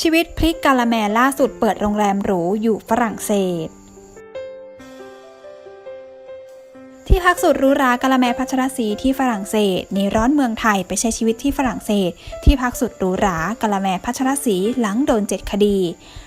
ชีวิตพลิกกาลาแมล่าสุดเปิดโรงแรมหรูอยู่ฝรั่งเศส ที่พักสุดหรูหรากาละแมพัชรศรีที่ฝรั่งเศสหนีร้อนเมืองไทยไปใช้ชีวิตที่ฝรั่งเศส ที่พักสุดหรูหรากาละแมพัชรศรีหลังโดนเจ็ดคดี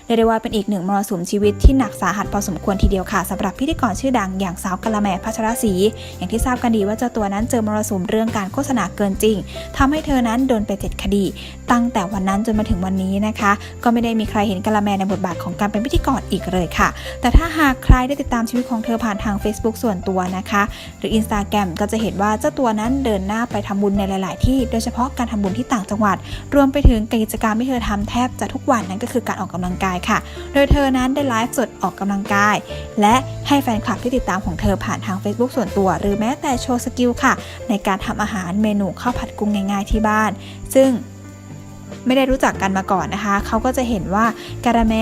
เรียกได้ว่าเป็นอีกหนึ่งมรสุมชีวิตที่หนักสาหัสพอสมควรทีเดียวค่ะสำหรับพิธีกรชื่อดังอย่างสาวกาละแมพัชรศรีอย่างที่ทราบกันดีว่าเจ้าตัวนั้นเจอมรสุมเรื่องการโฆษณาเกินจริงทำให้เธอนั้นโดนไปเจ็ดคดี ตั้งแต่วันนั้นจนมาถึงวันนี้นะคะ ก็ไม่ได้มีใครเห็นกาละแมในบทบาทของการเป็นพิธีกรอีกเลยค่ะ แต่ถ้าหากใครได้ติดตามชีวิตของเธอผ่านทาง Facebook ส่วนตัวนะคะหรือ Instagram ก็จะเห็นว่าเจ้าตัวนั้นเดินหน้าไปทำบุญในหลาย ๆ ที่ โดยเฉพาะการทำบุญที่ต่างจังหวัด รวมไปถึงกิจกรรมที่เธอทำแทบจะทุกวันนั่นก็คือการออกกำลังกายค่ะ โดยเธอนั้นได้ไลฟ์สดออกกำลังกาย และให้แฟนคลับที่ติดตามของเธอผ่านทาง Facebook ส่วนตัว หรือแม้แต่โชว์สกิลค่ะ ในการทำอาหารเมนูข้าวผัดกุ้งง่าย ๆ ที่บ้าน ซึ่งไม่ได้รู้จักกันมาก่อนนะคะ เขาก็จะเห็นว่าการะแม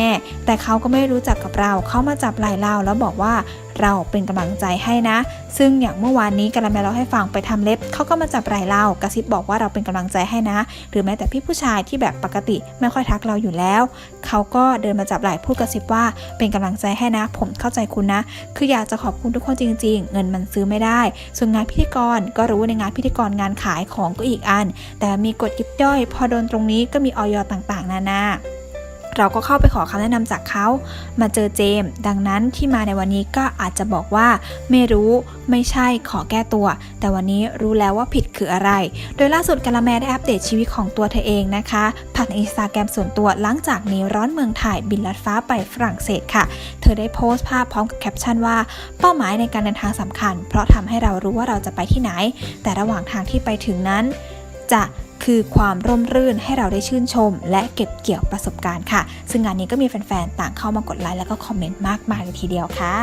แต่เขาก็ไม่รู้จักกับเรา เขามาจับไหล่เราแล้วบอกว่า เราเป็นกำลังใจให้นะ ซึ่งอย่างเมื่อวานนี้การะแมเราให้ฟังไปทำเล็บเขาก็มาจับไหล่เรากระซิบบอกว่าเราเป็นกำลังใจให้นะ หรือแม้แต่พี่ผู้ชายที่แบบปกติไม่ค่อยทักเราอยู่แล้วเขาก็เดินมาจับไหล่พูดกระซิบว่าเป็นกำลังใจให้นะ ผมเข้าใจคุณนะ คืออยากจะขอบคุณทุกคนจริง ๆ เงินมันซื้อไม่ได้ ส่วนงานพิธีกรก็รู้ในงานพิธีกรงานขายของก็อีกอัน แต่มีกฎยิบย่อย พอโดนตรงนี้ก็มีออยต่างๆ นานา เราก็เข้าไปขอคำแนะนำจากเขา มาเจอเจม ดังนั้นที่มาในวันนี้ก็อาจจะบอกว่า ไม่รู้ไม่ใช่ขอแก้ตัว แต่วันนี้รู้แล้วว่าผิดคืออะไร โดยล่าสุดกาละแมได้อัปเดตชีวิตของตัวเธอเองนะคะผ่านอินสตาแกรมส่วนตัวหลังจากหนีร้อนเมืองไทยบินลัดฟ้าไปฝรั่งเศสค่ะ เธอได้โพสต์ภาพพร้อมกับแคปชั่นว่า เป้าหมายในการเดินทางสำคัญ เพราะทำให้เรารู้ว่าเราจะไปที่ไหน แต่ระหว่างทางที่ไปถึงนั้น จะ คือความร่มรื่นให้เราได้ชื่นชม และเก็บเกี่ยวประสบการณ์ค่ะ ซึ่งงานนี้ก็มีแฟนๆ ต่างเข้ามากดไลค์แล้วก็คอมเมนต์มากมายเลยทีเดียวค่ะ